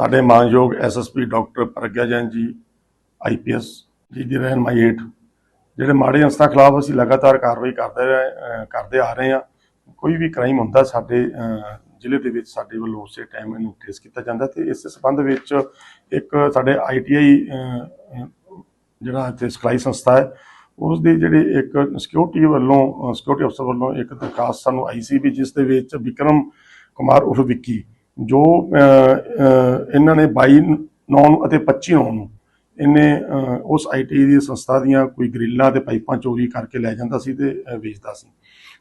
ਸਾਡੇ ਮਾਨਯੋਗ SSP doctor Pragya Jain ਜੀ ਆਈਪੀਐਸ ਜੀ ਦੀ ਰਹਿਨਮਾਈ ਹੇਠ ਜਿਹੜੇ ਮਾੜੇ ਅੰਸਰਾਂ ਖਿਲਾਫ ਅਸੀਂ ਲਗਾਤਾਰ ਕਾਰਵਾਈ ਕਰਦੇ ਰਹੇ ਕਰਦੇ ਆ ਰਹੇ ਹਾਂ। ਕੋਈ ਵੀ ਕ੍ਰਾਈਮ ਹੁੰਦਾ ਸਾਡੇ ਜ਼ਿਲ੍ਹੇ ਦੇ ਵਿੱਚ ਸਾਡੇ ਵੱਲੋਂ ਉਸੇ ਟਾਈਮ ਇਹਨੂੰ ਟ੍ਰੇਸ ਕੀਤਾ ਜਾਂਦਾ ਤੇ ਇਸ ਸੰਬੰਧ ਵਿੱਚ ਇੱਕ ਸਾਡੇ ਆਈਟੀਆਈ ਜਿਹੜਾ ਇੱਥੇ ਸਿਖਲਾਈ ਸੰਸਥਾ ਹੈ ਉਸ ਦੀ ਜਿਹੜੀ ਇੱਕ ਸਿਕਿਉਰਿਟੀ ਵੱਲੋਂ ਸਿਕਿਉਰਿਟੀ ਅਫਸਰ ਵੱਲੋਂ ਇੱਕ ਦਰਖਾਸਤ ਸਾਨੂੰ ਆਈ ਸੀ ਵੀ ਜਿਸ ਦੇ ਵਿੱਚ ਵਿਕਰਮ ਕੁਮਾਰ ਉਰਫ ਵਿੱਕੀ ਜੋ ਇਹਨਾਂ ਨੇ 22 9 ਨੂੰ ਅਤੇ 25 9 ਨੂੰ ਇਹਨੇ ਅਹ, ਉਸ ਆਈਟੀ ਦੀ ਸੰਸਥਾ ਦੀਆਂ ਕੋਈ ਗ੍ਰਿਲਾਂ ਤੇ ਪਾਈਪਾਂ ਚੋਰੀ ਕਰਕੇ ਲੈ ਜਾਂਦਾ ਸੀ ਤੇ ਵੇਚਦਾ ਸੀ।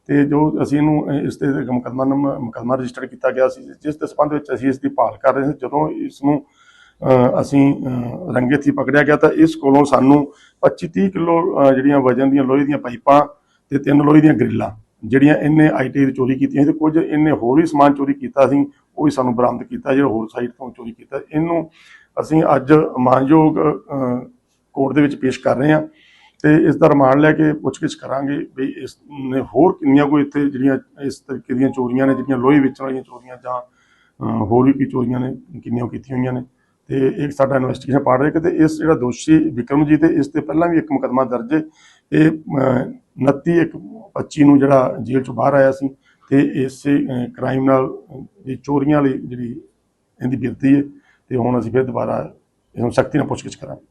ਤੇ ਜੋ ਅਸੀਂ ਇਹਨੂੰ ਇਸ ਤੇ ਮੁਕੱਦਮਾ ਨੰਬਰ ਮੁਕੱਦਮਾ ਰਜਿਸਟਰ ਕੀਤਾ ਗਿਆ ਸੀ ਜਿਸ ਦੇ ਸੰਬੰਧ ਵਿੱਚ ਅਸੀਂ ਇਸ ਦੀ ਭਾਲ ਕਰ ਰਹੇ ਸੀ। ਜਦੋਂ ਇਸ ਨੂੰ ਅਸੀਂ ਅਹ, ਰੰਗੇ ਹੱਥੀਂ ਪਕੜਿਆ ਗਿਆ ਤਾਂ ਇਸ ਕੋਲੋਂ ਸਾਨੂੰ 25 30 ਕਿਲੋ ਜਿਹੜੀਆਂ ਵਜਨ ਦੀਆਂ ਲੋਹੇ ਦੀਆਂ ਪਾਈਪਾਂ ਤੇ ਤਿੰਨ ਲੋਹੇ ਦੀਆਂ ਗ੍ਰਿਲਾਂ ਜਿਹੜੀਆਂ ਇਹਨੇ ਆਈਟੀ ਦੀ ਚੋਰੀ ਕੀਤੀਆਂ ਸੀ ਤੇ ਕੁਝ ਇਹਨੇ ਹੋਰ ਵੀ ਸਮਾਨ ਚੋਰੀ ਕੀਤਾ ਸੀ ਉਹ ਵੀ ਸਾਨੂੰ ਬਰਾਮਦ ਕੀਤਾ ਜਿਹੜਾ ਹੋਰ ਸਾਈਟ ਤੋਂ ਚੋਰੀ ਕੀਤਾ। ਇਹਨੂੰ ਅਸੀਂ ਅੱਜ ਮਾਨਯੋਗ ਕੋਰਟ ਦੇ ਵਿੱਚ ਪੇਸ਼ ਕਰ ਰਹੇ ਹਾਂ ਤੇ ਇਸ ਦਾ ਰਿਮਾਂਡ ਲੈ ਕੇ ਪੁੱਛਗਿੱਛ ਕਰਾਂਗੇ ਵੀ ਇਸ ਨੇ ਹੋਰ ਕਿੰਨੀਆਂ ਕੋਈ ਇੱਥੇ ਜਿਹੜੀਆਂ ਇਸ ਤਰੀਕੇ ਦੀਆਂ ਚੋਰੀਆਂ ਨੇ ਜਿਹੜੀਆਂ ਲੋਹੇ ਵੇਚਣ ਵਾਲੀਆਂ ਚੋਰੀਆਂ ਜਾਂ ਹੋਰ ਵੀ ਕੀ ਚੋਰੀਆਂ ਨੇ ਕਿੰਨੀਆਂ ਕੀਤੀਆਂ ਹੋਈਆਂ ਨੇ। ਤੇ ਇੱਕ ਸਾਡਾ ਇਨਵੈਸਟੀਗੇਸ਼ਨ ਪਾਰਟ ਹੈ ਕਿ ਇਸ ਜਿਹੜਾ ਦੋਸ਼ੀ ਵਿਕਰਮਜੀਤ ਹੈ ਇਸ ਤੇ ਪਹਿਲਾਂ ਵੀ ਇੱਕ ਮੁਕੱਦਮਾ ਦਰਜ ਹੈ। ਇਹ ਅਹ, 29 ਇੱਕ 25 ਨੂੰ ਜਿਹੜਾ ਜੇਲ੍ਹ ਚੋਂ ਬਾਹਰ ਆਇਆ ਸੀ ਤੇ ਇਸੇ ਕ੍ਰਾਈਮ ਨਾਲ ਇਹ ਚੋਰੀਆਂ ਲਈ ਜਿਹੜੀ ਇਹਦੀ ਬਿਰਤੀ ਹੈ ਤੇ ਹੁਣ ਅਸੀਂ ਫਿਰ ਦੁਬਾਰਾ ਇਹਨੂੰ ਸਖਤੀ ਨਾਲ ਪੁੱਛਗਿੱਛ ਕਰਾਂਗੇ।